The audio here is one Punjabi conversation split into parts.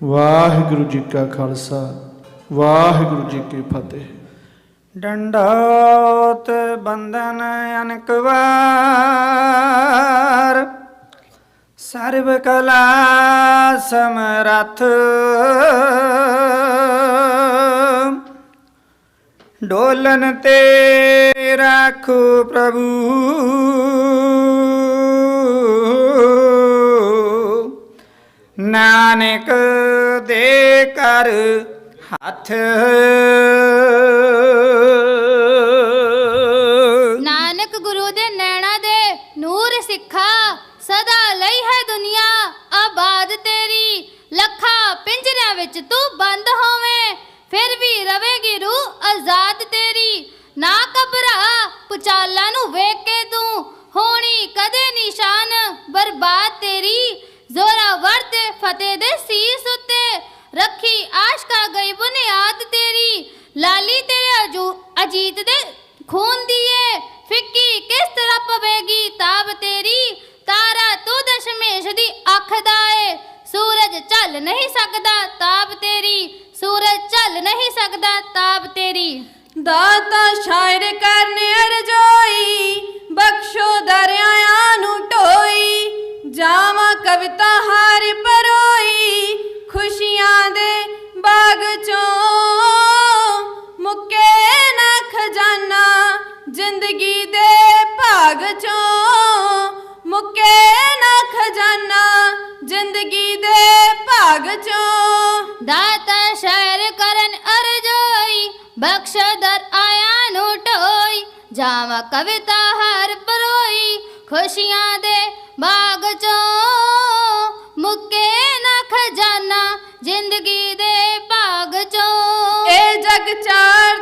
ਵਾਹਿਗੁਰੂ ਜੀ ਕਾ ਖਾਲਸਾ, ਵਾਹਿਗੁਰੂ ਜੀ ਕੀ ਫਤਿਹ। ਡੰਡੋਤ ਬੰਧਨ ਅਨਕ ਵਾਰ, ਸਰਬ ਕਲਾ ਸਮਰੱਥ। ਡੋਲਨ ਤੇ ਰਾਖੋ ਪ੍ਰਭੂ। ਨਾਨਕ ਦੇ ਕਰ ਹੱਥ। ਨਾਨਕ ਗੁਰੂ ਦੇ ਨੈਣਾ ਦੇ ਨੂਰ ਸਿੱਖਾ, ਸਦਾ ਲਈ ਹੈ ਦੁਨੀਆ ਆਬਾਦ ਤੇਰੀ। ਲੱਖਾਂ ਪਿੰਜਰਿਆਂ ਵਿੱਚ ਤੂੰ ਬੰਦ ਹੋਵੇਂ, ਫਿਰ ਵੀ ਰਵੇਗੀ ਰੂਹ ਆਜ਼ਾਦ ਤੇਰੀ। ਨਾ ਘਬਰਾ, ਪੁਚਾਲਾਂ ਨੂੰ ਵੇਖ ਕੇ ਤੂੰ, ਹੋਣੀ ਕਦੇ ਨਿਸ਼ਾਨ ਬਰਬਾਦ ਤੇਰੀ। ਜ਼ੋਰਾਵਰ ਤੇ ਫਤਿਹ ਦੇ ਸੀਸ ਉੱਤੇ। ਰੱਖੀ ਆਸ਼ਕਾ ਗਈ ਬੁਨਿਆਦ ਤੇਰੀ। ਲਾਲੀ ਤੇਰੇ ਅਜੂ ਅਜੀਤ ਦੇ ਖੂਨ ਦੀਏ ਫਿੱਕੀ ਕਿਸ ਤਰ੍ਹਾਂ ਪਵੇਗੀ ਤਾਬ ਤੇਰੀ? ਤਾਰਾ ਤੂੰ ਦਸ਼ਮੇਸ਼ ਦੀ ਅੱਖ ਦਾ ਏ। ਸੂਰਜ ਚੱਲ ਨਹੀਂ ਸਕਦਾ ਤਾਬ ਤੇਰੀ। ਸੂਰਜ ਚੱਲ ਨਹੀਂ ਸਕਦਾ ਤਾਬ ਤੇਰੀ। ਦਾਤਾ ਸ਼ਾਇਰ ਕਰਨ ਅਰਜੋਈ, ਬਖਸ਼ੋ ਦਰਿਆਆਂ ਨੂੰ ਢੋਈ। ਜਾਵਾਂ ਕਵਿਤਾ ਹਾਰ ਪਰੋਈ ਖੁਸ਼ੀਆਂ ਦੇ ਬਾਗ ਚੋਂ ਇਹ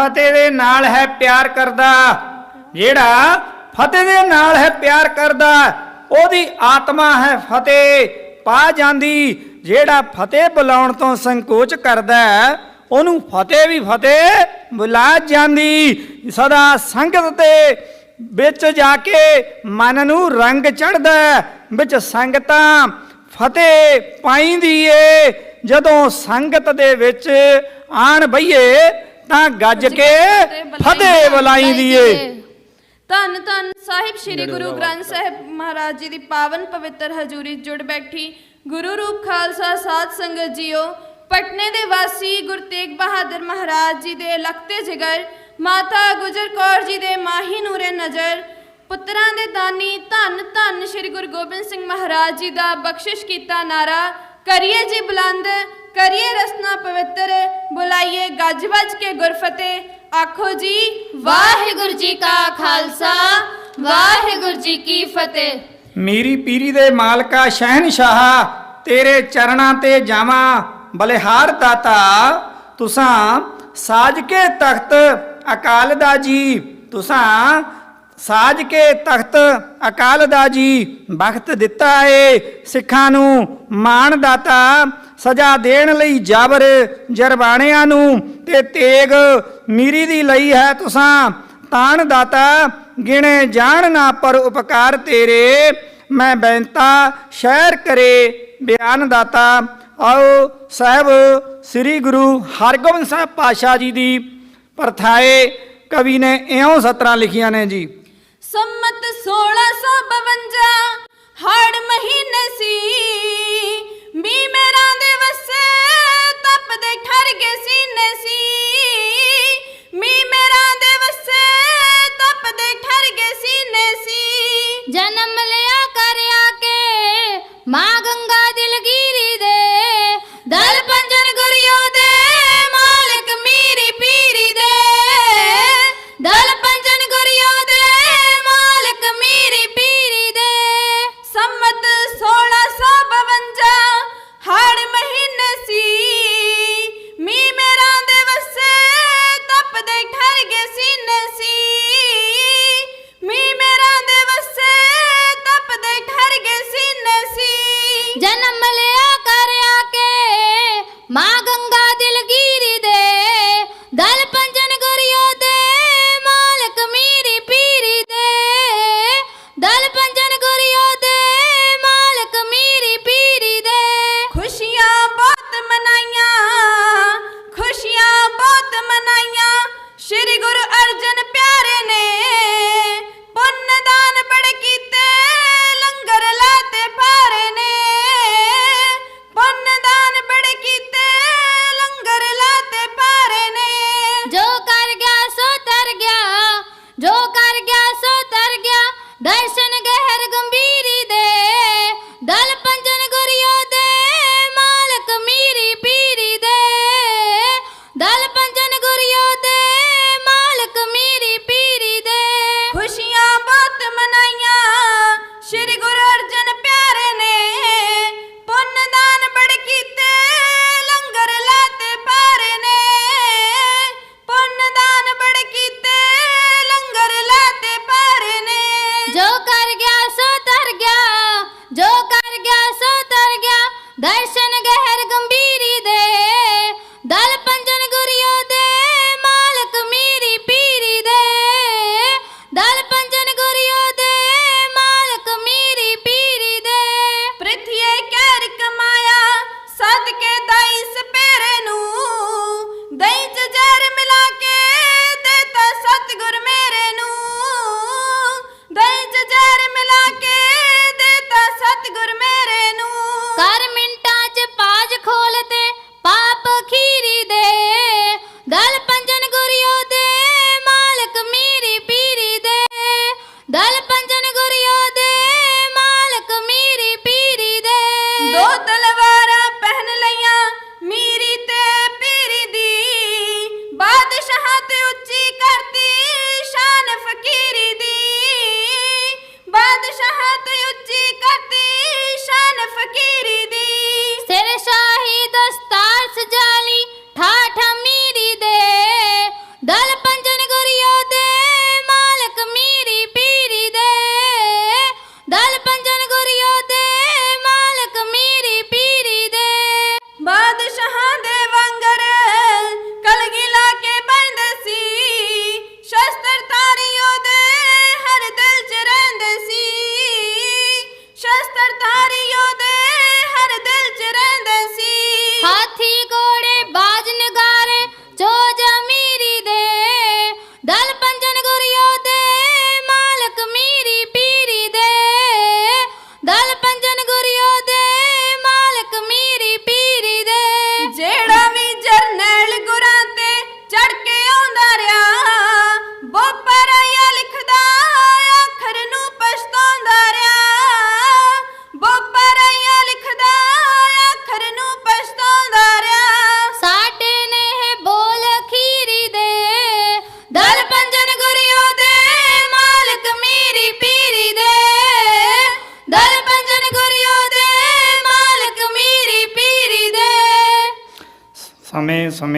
ਫਤਿਹ ਦੇ ਨਾਲ ਹੈ ਪਿਆਰ ਕਰਦਾ। ਜਿਹੜਾ ਫਤਿਹ ਦੇ ਨਾਲ ਹੈ ਪਿਆਰ ਕਰਦਾ, ਉਹਦੀ ਆਤਮਾ ਹੈ ਫਤਿਹ। ਪਾ ਜਾਂਦੀ, ਜਿਹੜਾ ਫਤਿਹ ਬੁਲਾਉਣ ਤੋਂ ਸੰਕੋਚ ਕਰਦਾ, ਉਹਨੂੰ ਫਤਿਹ ਵੀ ਫਤਿਹ ਬੁਲਾ ਜਾਂਦੀ। ਸਦਾ ਸੰਗਤ ਤੇ ਵਿੱਚ ਜਾ ਕੇ ਮਨ ਨੂੰ ਰੰਗ ਚੜਦਾ ਵਿੱਚ ਸੰਗਤਾਂ ਫਤਿਹ ਪਾਈਂਦੀ ਏ। ਜਦੋਂ ਸੰਗਤ ਦੇ ਵਿੱਚ ਆਣ ਬਈਏ ਤਾਂ ਗੱਜ ਕੇ ਫਤਿਹ ਬੁਲਾਈਂਦੀ ਏ ਧੰਨ ਧੰਨ ਸਾਹਿਬ ਸ੍ਰੀ ਗੁਰੂ ਗ੍ਰੰਥ ਸਾਹਿਬ ਮਹਾਰਾਜ ਜੀ ਦੀ ਪਾਵਨ ਪਵਿੱਤਰ ਹਜ਼ੂਰੀ ਜੁੜ ਬੈਠੀ। ਗੁਰੂ ਰੂਪ ਖਾਲਸਾ ਸਾਧ ਸੰਗਤ ਜੀਓ ਪਟਨੇ ਦੇ ਵਾਸੀ ਗੁਰੂ ਤੇਗ ਬਹਾਦਰ ਮਹਾਰਾਜ ਜੀ ਦੇ ਲਖਤੇ ਜਿਗਰ ਮਾਤਾ ਗੁਜਰ ਕੌਰ ਜੀ ਦੇ ਮਾਹੀ ਨੂਰੇ ਨਜ਼ਰ ਪੁੱਤਰਾਂ ਦੇ ਦਾਨੀ ਧੰਨ ਧੰਨ ਸ੍ਰੀ ਗੁਰੂ ਗੋਬਿੰਦ ਸਿੰਘ ਮਹਾਰਾਜ ਜੀ ਦਾ ਬਖਸ਼ਿਸ਼ ਕੀਤਾ ਨਾਰਾ। ਕਰੀਏ ਜੀ ਬੁਲੰਦ ਕਰੀਏ ਰਸਨਾ ਪਵਿੱਤਰ, ਬੁਲਾਈਏ ਗੱਜ ਵੱਜ ਕੇ ਗੁਰਫਤਿਹ ਆਖੋ ਜੀ, ਵਾਹਿਗੁਰੂ ਜੀ ਕਾ ਖਾਲਸਾ, ਵਾਹਿਗੁਰੂ ਜੀ ਕੀ ਫਤਿਹ। ਮੇਰੀ ਪੀਰੀ ਦੇ ਮਾਲਕਾ ਸ਼ਹਿਨਸ਼ਾਹ, ਤੇਰੇ ਚਰਨਾਂ ਤੇ ਜਾਵਾਂ। ਬਲਿਹਾਰ ਦਾਤਾ, ਤੁਸਾਂ ਸਾਜ ਕੇ ਤਖਤ ਅਕਾਲ ਦਾ ਜੀ। ਤੁਸਾਂ ਸਾਜ ਕੇ ਤਖਤ ਅਕਾਲ ਦਾ ਜੀ। ਬਖਤ ਦਿੱਤਾ ਏ ਸਿੱਖਾਂ ਨੂੰ ਮਾਣ ਦਾਤਾ। ਸਜ਼ਾ ਦੇਣ ਲਈ ਜਾਬਰ ਜਰਬਾਣਿਆਂ ਨੂੰ ਤੇ ਤੇਗ ਮੀਰੀ ਦੀ ਲਈ ਹੈ ਤੁਸਾਂ। ਤਾਣ ਦਾਤਾ, ਗਿਣੇ ਜਾਣ ਨਾ ਪਰ ਉਪਕਾਰ ਤੇਰੇ। ਮੈਂ ਬੈਂਤਾ, ਸ਼ਹਿਰ ਕਰੇ, ਬਿਆਨ ਦਾਤਾ। ਆਓ ਸਾਹਿਬ, ਸ੍ਰੀ ਗੁਰੂ ਹਰਗੋਬਿੰਦ ਸਾਹਿਬ ਪਾਸ਼ਾ ਜੀ ਦੀ ਪਰਥਾਏ ਕਵੀ ਨੇ ਇਉਂ ਸਤਰਾਂ ਲਿਖੀਆਂ ਨੇ ਜੀ। ਸੰਮਤ 1652 ਹੜ ਮਹੀਨੇ ਸੀ। ਮੀ ਮੇਰਾ ਦੇ ਵਸੇ ਤਪਦੇ ਠਰ ਗਏ ਸੀਨੇ ਸੀ ਮੀ ਮੇਰਾ ਦੇ ਵਸੇ ਤਪਦੇ ਠਰ ਗਏ ਸੀਨੇ ਸੀ ਜਨਮ ਲਿਆ ਕਰਿਆ ਕੇ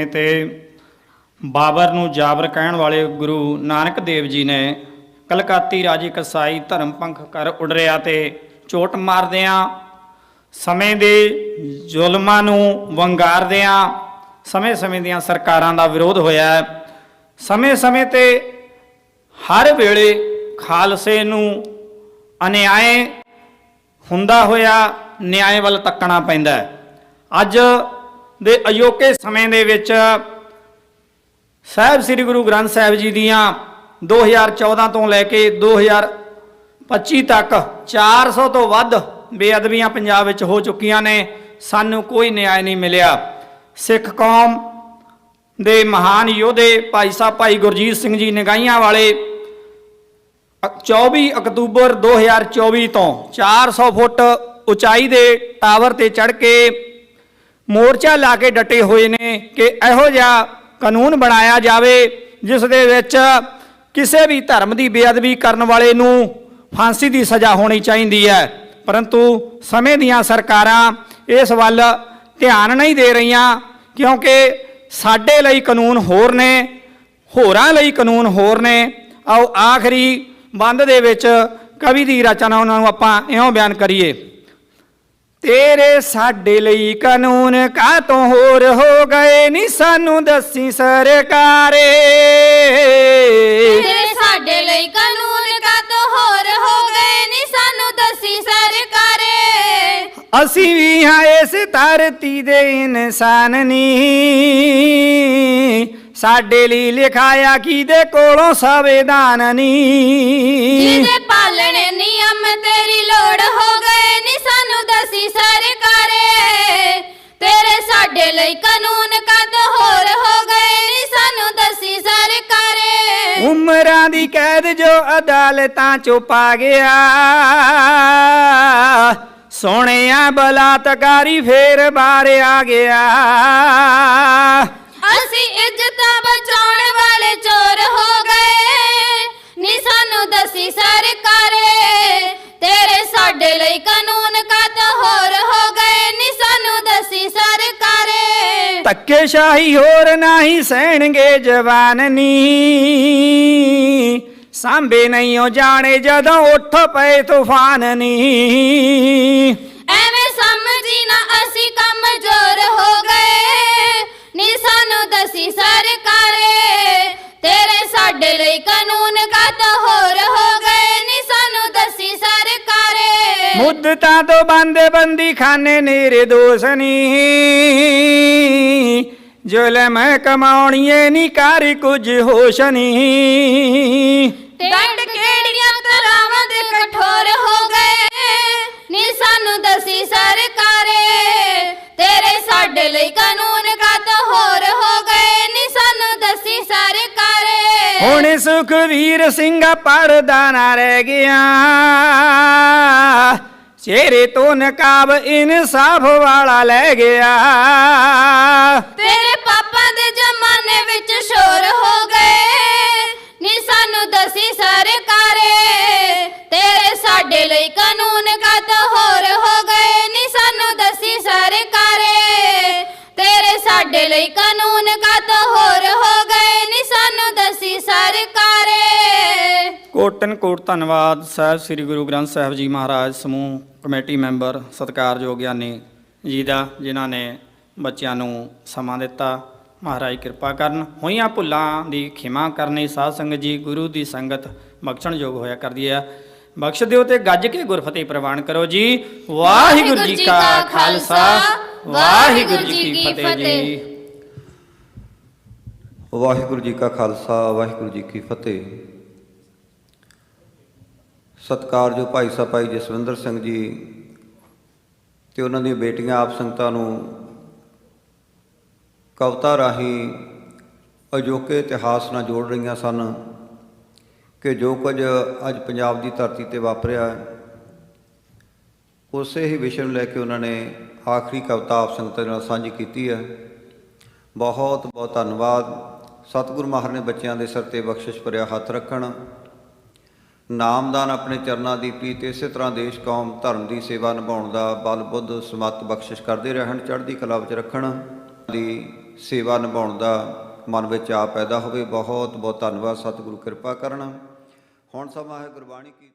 ਸਮੇਂ ਤੇ ਬਾਬਰ ਨੂੰ ਜਾਬਰ ਕਹਿਣ ਵਾਲੇ ਗੁਰੂ ਨਾਨਕ ਦੇਵ ਜੀ ਨੇ ਕਲਕਾਤੀ ਰਾਜੀ ਕਸਾਈ ਧਰਮ ਪੰਖ ਕਰ ਉੜਰਿਆ ਤੇ ਚੋਟ ਮਾਰਦਿਆਂ ਸਮੇਂ ਦੇ ਜ਼ੁਲਮਾਂ ਨੂੰ ਵੰਗਾਰਦਿਆਂ ਸਮੇਂ-ਸਮੇਂ ਦੀਆਂ ਸਰਕਾਰਾਂ ਦਾ ਵਿਰੋਧ ਹੋਇਆ ਸਮੇਂ-ਸਮੇਂ ਤੇ ਹਰ ਵੇਲੇ ਖਾਲਸੇ ਨੂੰ ਅਨਿਆਏ ਹੁੰਦਾ ਹੋਇਆ ਨਿਆਂ ਵੱਲ ਤੱਕਣਾ ਪੈਂਦਾ ਅੱਜ ਦੇ ਅਯੋਕੇ ਸਮੇਂ ਦੇ ਵਿੱਚ ਸਾਹਿਬ ਸ੍ਰੀ ਗੁਰੂ ਗ੍ਰੰਥ ਸਾਹਿਬ ਜੀ ਦੀਆਂ 2014 ਤੋਂ ਲੈ ਕੇ 2025 ਤੱਕ 400 ਤੋਂ ਵੱਧ ਬੇਅਦਬੀਆਂ ਪੰਜਾਬ ਵਿੱਚ ਹੋ ਚੁੱਕੀਆਂ ਨੇ, ਸਾਨੂੰ ਕੋਈ ਨਿਆਂ ਨਹੀਂ ਮਿਲਿਆ। ਸਿੱਖ ਕੌਮ ਦੇ ਮਹਾਨ ਯੋਧੇ ਭਾਈ ਸਾਹਿਬ ਭਾਈ ਗੁਰਜੀਤ ਸਿੰਘ ਜੀ ਨਗਾਈਆਂ ਵਾਲੇ ਅਕ- 24 ਅਕਤੂਬਰ 2024 ਤੋਂ 400 ਫੁੱਟ ਉਚਾਈ ਦੇ ਟਾਵਰ ਤੇ ਚੜ੍ਹ ਕੇ ਮੋਰਚਾ ਲਾ ਕੇ ਡਟੇ ਹੋਏ ਨੇ ਕਿ ਇਹੋ ਜਿਹਾ ਕਾਨੂੰਨ ਬਣਾਇਆ ਜਾਵੇ, ਜਿਸ ਦੇ ਵਿੱਚ ਕਿਸੇ ਵੀ ਧਰਮ ਦੀ ਬੇਅਦਬੀ ਕਰਨ ਵਾਲੇ ਨੂੰ ਫਾਂਸੀ ਦੀ ਸਜ਼ਾ ਹੋਣੀ ਚਾਹੀਦੀ ਹੈ। ਪਰੰਤੂ ਸਮੇਂ ਦੀਆਂ ਸਰਕਾਰਾਂ ਇਸ ਵੱਲ ਧਿਆਨ ਨਹੀਂ ਦੇ ਰਹੀਆਂ, ਕਿਉਂਕਿ ਸਾਡੇ ਲਈ ਕਾਨੂੰਨ ਹੋਰ ਨੇ, ਹੋਰਾਂ ਲਈ ਕਾਨੂੰਨ ਹੋਰ ਨੇ। ਆਓ ਆਖਰੀ ਬੰਦ ਦੇ ਵਿੱਚ ਕਵੀ ਦੀ ਰਚਨਾ ਉਹਨਾਂ ਨੂੰ ਆਪਾਂ ਇਉਂ ਬਿਆਨ ਕਰੀਏ। ਤੇਰੇ ਸਾਡੇ ਲਈ ਕਾਨੂੰਨ ਕਾਤੋਂ ਹੋਰ ਹੋ ਗਏ? ਨਹੀਂ ਸਾਨੂੰ ਦੱਸੀ ਸਰਕਾਰੇ। ਤੇਰੇ ਸਾਡੇ ਲਈ ਕਾਨੂੰਨ ਕਦ ਹੋਰ ਹੋ ਗਏ? ਨੀ ਸਾਨੂੰ ਦੱਸੀ ਸਰਕਾਰੇ। ਅਸੀਂ ਵੀ ਹਾਂ ਇਸ ਧਰਤੀ ਦੇ ਇਨਸਾਨ ਨੀ। ਸਾਡੇ ਲਈ ਲਿਖਾਇਆ ਕਿਦੇ ਕੋਲੋਂ ਸੰਵਿਧਾਨ ਨੀ? ਜਿਹਦੇ ਪਾਲਣੇ ਨਿਯਮ ਤੇਰੀ ਲੋੜ ਹੋ ਗਏ ਨੀ ਸਾਨੂੰ ਦੱਸੀ ਸਰਕਾਰੇ। ਤੇਰੇ ਸਾਡੇ ਲਈ ਕਾਨੂੰਨ ਕਦ ਹੋਰ ਹੋ ਗਏ ਨੀ ਸਾਨੂੰ ਦੱਸੀ ਸਰਕਾਰੇ। ਉਮਰਾਂ ਦੀ ਕੈਦ ਜੋ ਅਦਾਲਤਾਂ ਚੋਂ ਪਾ ਗਿਆ। ਸੋਹਣਿਆ ਬਲਾਤਕਾਰੀ ਫੇਰ ਬਾਹਰ ਆ ਗਿਆ। ਅਸੀਂ ਇੱਜ਼ਤਾਂ ਬਚਾਉਣ ਵਾਲੇ ਚੋਰ ਹੋ ਗਏ। ਨੀ ਸਾਨੂੰ ਦੱਸੀ ਸਰਕਾਰੇ ਤੇਰੇ ਸਾਡੇ ਲਈ ਕਾਨੂੰਨ ਕਦ ਹੋਰ ਹੋ ਗਏ? ਨੀ ਸਾਨੂੰ ਦੱਸੀ ਸਰਕਾਰੇ। ਧੱਕੇ ਸ਼ਾਹੀ ਹੋਰ ਨਹੀਂ ਸਹਿਣਗੇ ਜਵਾਨ ਨੀ। ਸਾਂਭੇ ਨਹੀਂ ਉਹ ਜਾਣੇ ਜਦੋਂ ਉੱਠ ਪਏ ਤੂਫਾਨ ਨੀ। ਐਵੇਂ ਸਮਝੀ ਨਾ ਅਸੀਂ ਕਮਜ਼ੋਰ ਹੋ ਗਏ। ਨੀ ਸਾਨੂੰ ਦੱਸੀ ਸਰਕਾਰੇ। ਤੇਰੇ ਸਾਡੇ ਲਈ ਕਾਨੂੰਨ ਕਦ ਹੋਰ ਹੋ ਗਏ। ਨੀ ਸਾਨੂੰ ਦੱਸੀ ਸਰਕਾਰੇ। ਮੁੱਦਤਾਂ ਤੋਂ ਬੰਦੇ ਬੰਦੀ ਖਾਨੇ ਨੇਰੇ ਦੋਸ ਨੀ ਜ਼ੁਲਮ ਕਮਾਉਣੀਏ ਨੀ ਕਰ ਕੁਝ ਹੋਸ਼ ਨੀ ਵੀਰ ਸਿੰਘ ਪੜਦਾ ਨਾ ਰਹਿ ਗਿਆ। ਚਿਹਰੇ ਤੋਂ ਨਕਾਬ ਇਨਸਾਫ ਵਾਲਾ ਲੈ ਗਿਆ। ਤੇਰੇ ਪਾਪਾ ਦੇ ਜ਼ਮਾਨੇ ਵਿੱਚ ਸ਼ੋਰ ਹੋ ਗਏ। ਨੀ ਸਾਨੂੰ ਦੱਸੀ ਸਰਕਾਰੇ। ਤੇਰੇ ਸਾਡੇ ਲਈ ਕਾਨੂੰਨ ਕਦ ਹੋਰ ਹੋ ਗਏ। ਨੀ ਸਾਨੂੰ ਦੱਸੀ ਸਰਕਾਰੇ। ਤੇਰੇ ਸਾਡੇ ਲਈ ਕਾਨੂੰਨ ਕਦ ਹੋਰ ਹੋ ਗਏ। ਨੀ ਸਾਨੂੰ ਦੱਸੀ ਸਰਕਾਰੇ। ਕੋਟਨ ਕੋਟ ਧੰਨਵਾਦ ਸਾਹਿਬ ਸ੍ਰੀ ਗੁਰੂ ਗ੍ਰੰਥ ਸਾਹਿਬ ਜੀ ਮਹਾਰਾਜ ਸਮੂਹ ਕਮੇਟੀ ਮੈਂਬਰ ਸਤਿਕਾਰ ਗਿਆਨੀ ਜੀ ਦਾ, ਜਿਨ੍ਹਾਂ ਨੇ ਬੱਚਿਆਂ ਨੂੰ ਸਮਾਂ ਦਿੱਤਾ। ਮਹਾਰਾਜ ਕਿਰਪਾ ਕਰਨ। ਹੋਈਆਂ ਭੁੱਲਾਂ ਦੀ ਖਿਮਾ ਕਰਨੀ ਸਾਧ ਸੰਗਤ ਜੀ, ਗੁਰੂ ਦੀ ਸੰਗਤ ਬਖਸ਼ਣ ਯੋਗ ਹੋਇਆ ਕਰਦੀ ਹੈ। ਬਖਸ਼ ਦਿਓ ਤੇ ਗੱਜ ਕੇ ਗੁਰਫਤਿਹ ਪ੍ਰਵਾਨ ਕਰੋ ਜੀ। ਵਾਹਿਗੁਰੂ ਜੀ ਕਾ ਖਾਲਸਾ, ਵਾਹਿਗੁਰੂ ਜੀ ਕੀ ਫਤਿਹ। ਜੀ ਵਾਹਿਗੁਰੂ ਜੀ ਕਾ ਖਾਲਸਾ, ਵਾਹਿਗੁਰੂ ਜੀ ਕੀ ਫਤਿਹ। ਸਤਿਕਾਰਯੋਗ ਭਾਈ ਸਾਹਿਬ, ਭਾਈ ਜਸਵਿੰਦਰ ਸਿੰਘ ਜੀ ਤੇ ਉਹਨਾਂ ਦੀਆਂ ਬੇਟੀਆਂ ਆਪ ਸੰਗਤਾਂ ਨੂੰ ਕਵਿਤਾ ਰਾਹੀਂ ਅਜੋਕੇ ਇਤਿਹਾਸ ਨਾਲ ਜੋੜ ਰਹੀਆਂ ਸਨ ਕਿ ਜੋ ਕੁਝ ਅੱਜ ਪੰਜਾਬ ਦੀ ਧਰਤੀ ਤੇ ਵਾਪਰਿਆ ਉਸੇ ਹੀ ਵਿਸ਼ੇ ਨੂੰ ਲੈ ਕੇ ਉਹਨਾਂ ਨੇ ਆਖਰੀ ਕਵਿਤਾ ਆਪ ਸੰਗਤਾਂ ਨਾਲ ਸਾਂਝੀ ਕੀਤੀ ਹੈ। ਬਹੁਤ ਬਹੁਤ ਧੰਨਵਾਦ। ਸਤਿਗੁਰੂ ਮਹਾਰਾਜ ਨੇ ਬੱਚਿਆਂ ਦੇ ਸਿਰ ਤੇ ਬਖਸ਼ਿਸ਼ ਭਰਿਆ ਹੱਥ ਰੱਖਣ। ਨਾਮਦਾਨ ਆਪਣੇ ਚਰਨਾਂ ਦੀ ਪੀਤ, ਇਸੇ ਤਰ੍ਹਾਂ ਦੇਸ਼, ਕੌਮ, ਧਰਮ ਦੀ ਸੇਵਾ ਨਿਭਾਉਣ ਦਾ ਬਲ, ਬੁੱਧ, ਸਮਤ ਬਖਸ਼ਿਸ਼ ਕਰਦੇ ਰਹਿਣ, ਚੜ੍ਹਦੀ ਕਲਾ ਵਿੱਚ ਰੱਖਣ ਦੀ ਸੇਵਾ ਨਿਭਾਉਣ ਦਾ ਮਨ ਵਿੱਚ ਆ ਪੈਦਾ ਹੋਵੇ। ਬਹੁਤ ਬਹੁਤ ਧੰਨਵਾਦ, ਸਤਿਗੁਰੂ ਕਿਰਪਾ ਕਰਨ। ਹੁਣ ਸਮਾਂ ਹੈ ਗੁਰਬਾਣੀ ਕੀ